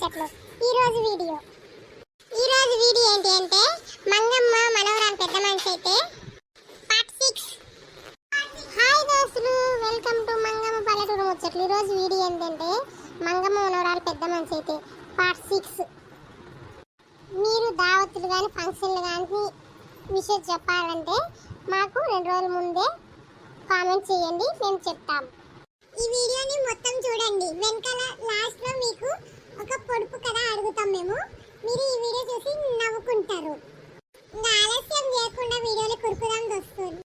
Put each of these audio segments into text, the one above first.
ముచ్చట్లు ఈ రోజు వీడియో. ఈ రోజు వీడియో ఏంటి అంటే మంగమ్మ మనోరాం పెద్ద మనిషి అయితే పార్ట్ సిక్స్ హాయ్ దోస్తులు వెల్కమ్ టు మంగమ్మ పల్లెటూరు ముచ్చట్లు. ఈ రోజు వీడియో ఏంటంటే మంగమ్మ మనోరాలు పెద్ద మనిషి అయితే పార్ట్ సిక్స్ మీరు దావతులు కానీ ఫంక్షన్లు కానీ విషయం చెప్పాలంటే మాకు రెండు రోజుల ముందే కామెంట్ చేయండి మేము చెప్తాం. ఈ వీడియోని మొత్తం చూడండి. వెనకాల లాస్ట్లో మీకు ఒక పొడుపు కథ అడుగుతాం మేము. మీరు ఈ వీడియో చూసి నవ్వుకుంటారు. ఇంకా ఆలస్యం చేయకుండా వీడియోలు కురుకుదాం దొస్తుంది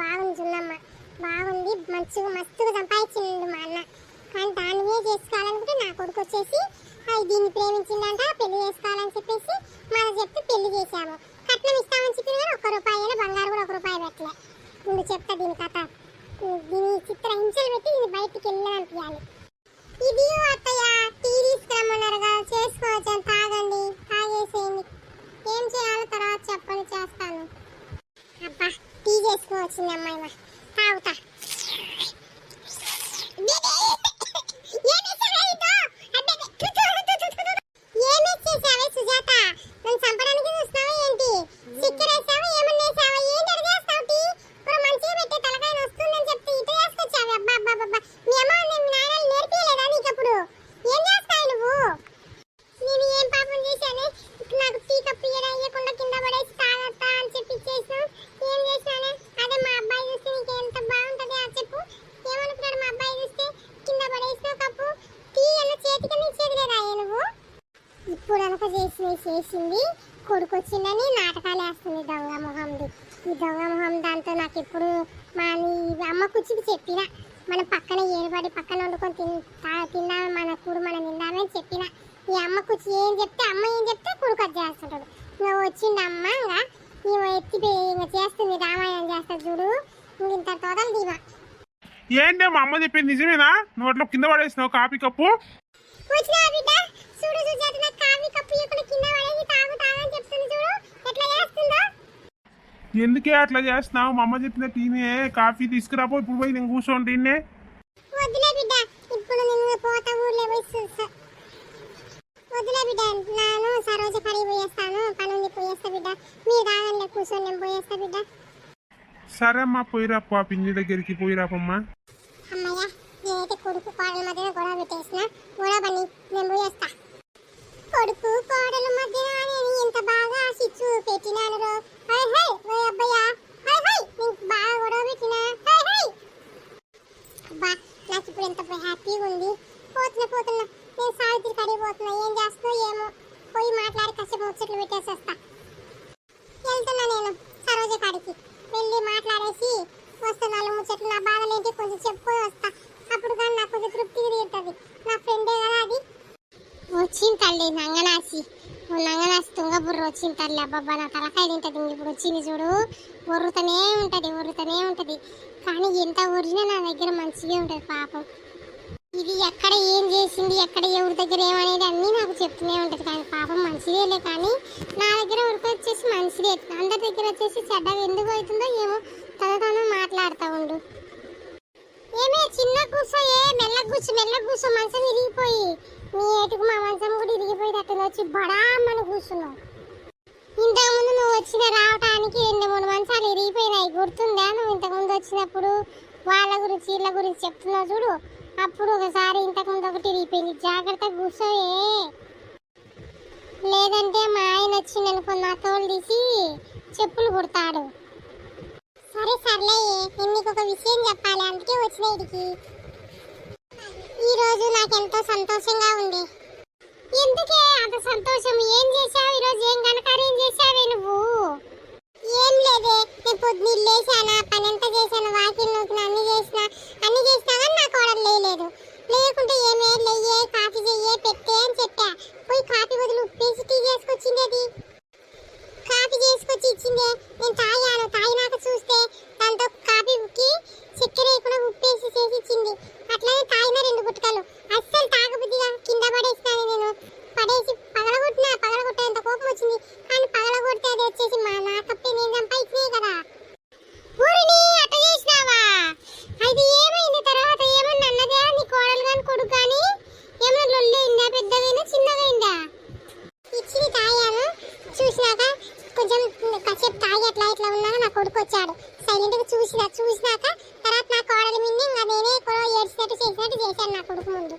బాగుంది సున్నమ్మ. బాగుంది మంచిగా మస్తుగా సంపాదించిండు మా అన్న. కానీ దానివే చేసుకోవాలనుకుంటే నా కొడుకు వచ్చేసి దీన్ని ప్రేమించిందంట పెళ్ళి చేసుకోవాలని చెప్పేసి మనం చెప్తే పెళ్ళి చేశాము. కట్నం ఇస్తామని చెప్పిన కానీ ఒక్క రూపాయి అయినా బంగారు కూడా ఒక రూపాయి పెట్టలే. ముందు చెప్తా దీని కథ. దీని చిత్ర హింసలు పెట్టి ఇది బయటికి వెళ్ళి అనిపించాలి ఇది అత్తయ్య టీ తీసుకురమ్మన్నారుగా చేసుకో మీ అమ్మ ఉంది, మీ నాయన నేర్పియలేదా నీకు అప్పుడు? ఏం చేస్తావు నువ్వు? నేను ఏం పాపం చేశానే? నాకు టీ కప్పు ఇయ్యడా ఇయ్యకుండా కింద పడేసి తాగత్తా అని చెప్పి ఇచ్చేసినావు ఏం చేశానే అదే మా అబ్బాయి చూస్తే నీకు ఎంత బాగుంటది ఆ చెప్పు. ఏమనుకున్నాడు మా అబ్బాయి చూస్తే? కింద పడేసినావు కప్పు. టీ అన్న చేతికి ఇచ్చేది లేదా నువ్వు? ఇప్పుడు అనక చేసి చేసింది. కొడుకు వచ్చిందని నాటకాలు వేస్తుంది దొంగ మొహంది. ఈ దొంగ మొహం దాంతో నాకు ఎప్పుడు మా నీ అమ్మ కూర్చుని చెప్పిన. మన పక్కన ఏరుబడి పక్కన వండుకొని తిన్ తా- తిందాం మన కూడు మనం తిందామని చెప్పిన. ఈ అమ్మ కూర్చి ఏం చెప్తే అమ్మ ఏం చెప్తే కొడుకు అది చేస్తుంటాడు. నువ్వు వచ్చింది అమ్మ ఇంకా నువ్వు ఎత్తిపోయి ఇంకా చేస్తుంది రామాయణం చేస్తుంది చూడు. నువ్వు ఇంత తోదలు దీవా ఏంటే మా అమ్మ చెప్పింది నిజమేనా? నువ్వు అట్లా కింద పడేసినావు కాపీ కప్పు? వచ్చినా బిడ్డ? చూడు సుజాత నాకు కాఫీ కప్పు ఇవ్వకుండా కింద పడేసి తాగు తాగని చెప్తుంది చూడు ఎట్లా చేస్తుందో ఎందుకే అట్లా చేస్తున్నావు? మా అమ్మ చెప్పిన టీనే కాఫీ తీసుకురాపో ఇప్పుడు పోయి నేను కూర్చోండి దీన్నే వద్దులే బిడ్డ ఇప్పుడు నేను పోతా ఊర్లో పోయి సు- సు- వద్దులే బిడ్డ నేను సరోజ కడిగి పోయేస్తాను పని ఉంది పోయేస్తా బిడ్డ. మీరు తాగండి కూర్చొని నేను పోయేస్తా బిడ్డ. సరే అమ్మా పోయిరాపో ఆ పిన్ని దగ్గరికి పోయిరాపమ్మా. అమ్మయ్య నేనైతే కొడుకు మధ్యన గొడవ పెట్టేసిన గొడవ పని నేను పోయేస్తా కొడుకు కోడల మధ్యన నేను ఎంత బాగా సిచ్చు పెట్టినాను రో హై హై ఓ అబ్బయ్య హై హై నీకు బాగా గొడవ పెట్టినా హై హై అబ్బా నాకు ఇప్పుడు ఎంత హ్యాపీగా ఉంది పోతున్నా పోతున్నా నేను సావిత్రి కడిగి పోతున్నా ఏం చేస్తున్నా ఏమో పోయి మాట్లాడి కాసేపు ముచ్చట్లు పెట్టేసి వస్తా వెళ్తున్నా నేను సరోజ కాడికి వెళ్ళి మాట్లాడేసి వస్తా నాలుగు ముచ్చట్లు నా బాధలు ఏంటి కొంచెం చెప్పుకొని వస్తా. అప్పుడు కానీ నాకు కొంచెం తృప్తి తీరుతుంది. నా ఫ్రెండే కదా అది. వచ్చింది తల్లి నంగనాసి. ఓ నంగనాసి తుంగబుర్ర వచ్చింది తల్లి. అబ్బాబ్బా నా తలకాయ తింటుంది ఇప్పుడు వచ్చింది చూడు. ఒర్రుతూనే ఉంటుంది ఒర్రుతూనే ఉంటుంది. కానీ ఎంత ఒరిజినా నా దగ్గర మంచిగా ఉంటుంది పాపం. ఇది ఎక్కడ ఏం చేసింది ఎక్కడ ఎవరి దగ్గర ఏమనేది అన్నీ నాకు చెప్తూనే ఉంటుంది. కానీ పాపం మంచిదేలే కానీ నా దగ్గర ఉరికి వచ్చేసి మంచిదే. అందరి దగ్గర వచ్చేసి చెడ్డగా ఎందుకు అవుతుందో ఏమో తనతోనూ మాట్లాడుతూ ఉండు. ఏమే చిన్న కూర్చో మెల్ల కూర్చో మెల్ల కూర్చో మంచం ఇరిగిపోయి. నీ ఏటుకు మా మంచం కూడా ఇరిగిపోయి అట్లా వచ్చి బడామని కూర్చున్నావు. ఇంతకుముందు నువ్వు వచ్చిన రావటానికి రెండు మూడు మంచాలు ఇరిగిపోయినాయి. గుర్తుందా నువ్వు ఇంతకుముందు వచ్చినప్పుడు? వాళ్ళ గురించి వీళ్ళ గురించి చెప్తున్నావు చూడు. అప్పుడు ఒకసారి ఇంతకుముందు ఒకటి ఇరిగిపోయింది. జాగ్రత్తగా కూర్చోయే లేదంటే మా ఆయన వచ్చి అనుకో నా తోలు తీసి చెప్పులు కుడతాడు. సర్లే నేను నీకు ఒక విషయం చెప్పాలి. అందుకే వచ్చిన ఇడికి ఈరోజు నాకెంతో సంతోషంగా ఉంది. ఎందుకే అంత సంతోషం? ఏం చేశావు? ఈరోజు ఏం కనకార్యం చేశావే నువ్వు? ఏం లేదే నేను పొద్దున్న లేచానా పని ఎంత చేశాను వాకిల్ నూకిన అన్ని చేసిన అన్ని చేసినా కానీ నాకు ఆర్డర్ లేయలేదు లేకుంటే ఏమే లెయ్యే కాఫీ చెయ్యే పెట్టే అని చెప్పా పోయి కాఫీ బదులు ఉప్పేసి టీ చేసుకొచ్చింది అది కాఫీ చేసుకొచ్చి ఇచ్చిందే నేను తాగాను తాగినాక చూస్తే దాంతో కాఫీ ఉక్కి చక్కెర వేయకుండా ఉప్పేసి చేసి ఇచ్చింది అట్లానే తాగిన రెండు గుట్టకలు అస్సలు తాగబుద్దిగా కింద పడేసినాను నేను పడేసి పగలగొట్టినా పగలగొట్టేంత కోపం వచ్చింది కొడితే అది వచ్చేసి మా నా నేను సంపాదించినాయి కదా. ఊరిని అట్ట చేసినావా? అది ఏమైంది? తర్వాత ఏమన్నా అన్నదే? నీ కోడలు కానీ కొడుకు కానీ ఏమన్నా లొల్లైందా పెద్దదైనా చిన్నదైందా? ఇచ్చి తాగాను. చూసినాక కొంచెం కాసేపు తాగి అట్లా ఇట్లా ఉన్నాక నా కొడుకు వచ్చాడు. సైలెంట్గా చూసిన చూసినాక తర్వాత నా కోడలి మీద ఇంకా నేనే కూడా ఏడ్చినట్టు చేసినట్టు చేశాను నా కొడుకు ముందు.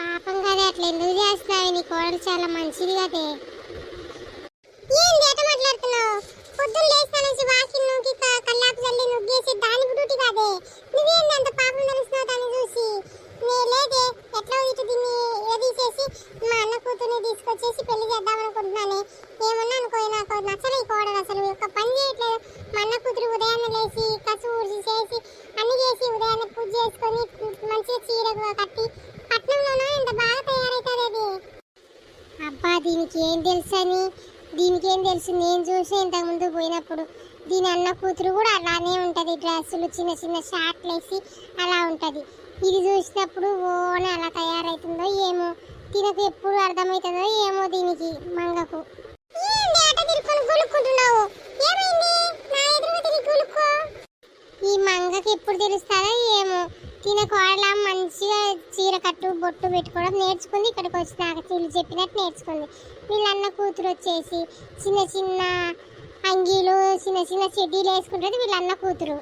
పాపం కదా అట్లా ఎందుకు చేస్తున్నావు? నీ కోడలు చాలా మంచిది కదే. పొద్దున్న లేచిన నుంచి వాకిల్ నూకి కల్లాపు చల్లి నుగ్గేసి దాని డ్యూటీ కాదే. నువ్వేంది అంత పాపం తెలుస్తున్నావు దాన్ని చూసి? నే లేదే ఎట్లా ఇటు దీన్ని తీసేసి మా అన్న కూతుర్ని తీసుకొచ్చేసి పెళ్ళి చేద్దాం అనుకుంటున్నానే. ఏమన్నా అనుకో నాకు నచ్చలే కోడలు అసలు. ఒక పని చేయట్లేదు. మా అన్న కూతురు ఉదయాన్నే లేచి కసు ఊడ్చి చేసి అన్ని చేసి ఉదయాన్నే పూజ చేసుకొని మంచిగా చీర కట్టి పట్నంలోనో? ఇంత బాగా తయారవుతుంది అది అబ్బా దీనికి ఏం తెలుసని? దీనికి ఏం తెలుసు? నేను చూసి ఇంతకు ముందు పోయినప్పుడు దీని అన్న కూతురు కూడా అలానే ఉంటది. డ్రెస్సులు చిన్న చిన్న షార్ట్లు వేసి అలా ఉంటది. ఇది చూసినప్పుడు ఓనే అలా తయారవుతుందో ఏమో? తినకు ఎప్పుడు అర్థమవుతుందో ఏమో దీనికి మంగకు. ఈ మంగకి ఎప్పుడు తెలుస్తారో ఏమో? తినకు వాళ్ళ కట్టు బొట్టు పెట్టుకోవడం నేర్చుకుంది. ఇక్కడికి వచ్చినాక వీళ్ళు చెప్పినట్టు నేర్చుకుంది. వీళ్ళన్న కూతురు వచ్చేసి చిన్న చిన్న అంగీలు చిన్న చిన్న చెడ్డీలు వేసుకుంటుంది వీళ్ళన్న కూతురు.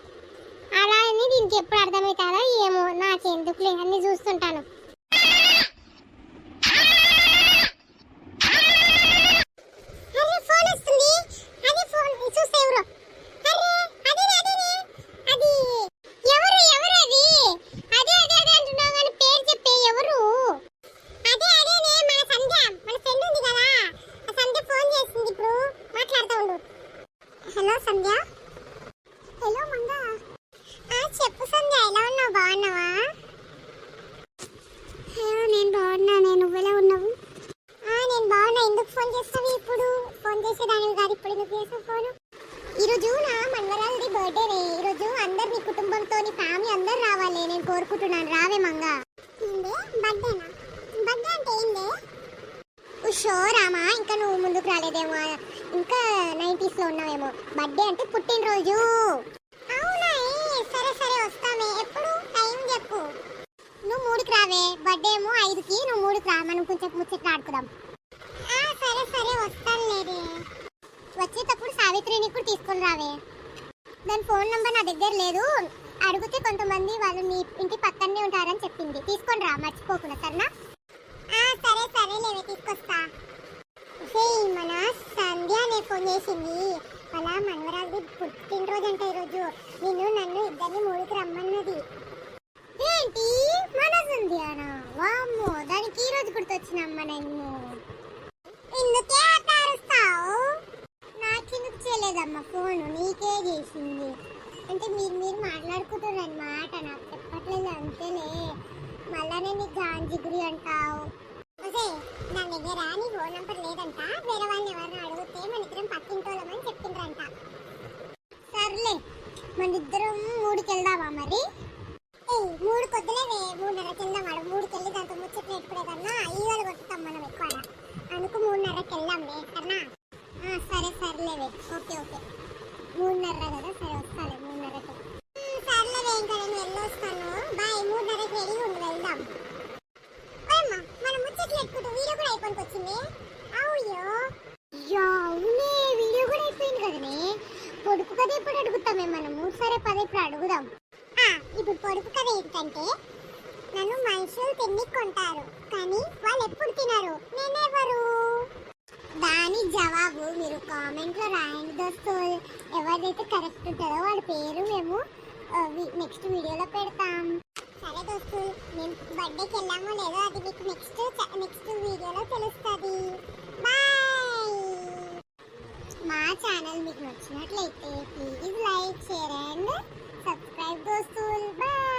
అలా అని దీనికి ఎప్పుడు అర్థమవుతారో ఏమో నాకెందుకులే అన్ని చూస్తుంటాను అరే ఫోన్ వస్తుంది అది ఫోన్ చూస్తే ఎవరు అరే అదే అదే అది ఎవరు ఎవరు అది అదే అదే అదే అంటున్నావు కానీ పేరు చెప్పే ఎవరు అదే అదేనే మన సంధ్య మన ఫ్రెండ్ ఉంది కదా ఆ సంధ్య ఫోన్ చేస్తుంది ఇప్పుడు మాట్లాడుతూ ఉండు హలో సంధ్య హలో మంగ ఆ చెప్పు సంధ్య ఎలా ఉన్నావు బాగున్నావా హలో నేను బాగున్నా నేను నువ్వెలా ఉన్నావు ఆ నేను బాగున్నా ఎందుకు ఫోన్ చేస్తావు ఇప్పుడు ఫోన్ చేసేదానివి కాదు ఇప్పుడు ఎందుకు చేస్తావు ఫోన్ ఈరోజు నా మనవరాలది బర్త్డే ఈరోజు అందరు నీ కుటుంబంతో నీ ఫ్యామిలీ అందరు రావాలి నేను కోరుకుంటున్నాను రావే మంగ ఏంది బర్త్డేనా బర్త్డే అంటే ఏంది షో రామా ఇంకా నువ్వు ముందుకు రాలేదేమో ఇంకా నైంటీస్లో ఉన్నావేమో బర్త్డే అంటే రోజు. అవునా సరే సరే వస్తామే. ఎప్పుడు? టైం చెప్పు. నువ్వు మూడుకి రావే. బర్త్డే ఏమో ఐదుకి. నువ్వు మూడుకి రా. మనం కొంచెం ముచ్చట్లు ఆడుకుందాం. సరే సరే వస్తాను లేదే. వచ్చేటప్పుడు సావిత్రిని కూడా తీసుకొని రావే. దాని ఫోన్ నంబర్ నా దగ్గర లేదు. అడిగితే కొంతమంది వాళ్ళు నీ ఇంటి పక్కనే ఉంటారని చెప్పింది. తీసుకొని రా మర్చిపోకుండా సరేనా? సరే సరే లేవే తీసుకొస్తా. మన సంధ్య ఫోన్ చేసింది. అలా మనవరాలది పుట్టినరోజు అంట ఈరోజు. నిన్ను నన్ను ఇద్దరిని మూడికి రమ్మన్నది. ఏంటి? మన సంధ్యానా వామ్మో దానికి ఈ రోజు గుర్తొచ్చినమ్మ నేను ఎందుకే అట్లా అరుస్తావు? నాకెందుకు చేయలేదమ్మా ఫోన్? నీకే చేసింది. అంటే మీరు మీరు మాట్లాడుకుంటున్నారు అన్నమాట. నాకు చెప్పట్లేదు అంతేలే. మళ్ళా నేను నీకు గురి అంటావు. నా దగ్గర నీ ఫోన్ నంబర్ లేదంట. వేరే వాళ్ళని ఎవరిని అడిగితే మన ఇద్దరం పక్కింటోళ్ళమని చెప్పిండ్రంట. సర్లే మన ఇద్దరం మూడుకి వెళ్దామా మరి? ఏయ్ మూడు కొద్దులేవే మూడున్నరకి వెళ్దాం ఆడ. మూడుకి వెళ్ళి దాంతో ముచ్చట్లు పెట్టుకునే కన్నా ఈగలు కొట్టుతాం మనం ఎక్కువ ఆడ. అనుకు మూడున్నరకి వెళ్దాంలే కన్నా సరే సర్లేవే. Okay okay. మూడున్నర కదా సరే వస్తాలే మూడున్నరకి. సర్లేవే ఇంకా నేను వెళ్ళొస్తాను. బాయ్ మూడున్నరకి వెళ్ళి ఉండి వెళ్దాం ఓయమ్మా మనం ముచ్చట్లు పెట్టుకుంటూ వీడియో కోసమే అవుయో యా, అవునే వీడియో కూడా అయిపోయింది కదనే. పొడుపు కథ ఎప్పుడు అడుగుతామే మనము? సరే పద ఇప్పుడు అడుగుదాం. ఇప్పుడు పొడుపు కథ ఏంటంటే నన్ను మనుషులు తిని కొంటారు కానీ వాళ్ళు ఎప్పుడు తినరు. నేనెవరు? దాని జవాబు మీరు కామెంట్లో రాయండి దోస్తులు ఎవరిదైతే కరెక్ట్ ఉంటుందో వాళ్ళ పేరు మేము నెక్స్ట్ వీడియోలో పెడతాం. సరే దోస్తులు మేము బర్త్డేకి వెళ్ళామో లేదో అది మీకు నెక్స్ట్ నెక్స్ట్ వీడియోలో తెలుస్తుంది. బాయ్ మా ఛానల్ మీకు నచ్చినట్లయితే please like share and subscribe దోస్తులు బాయ్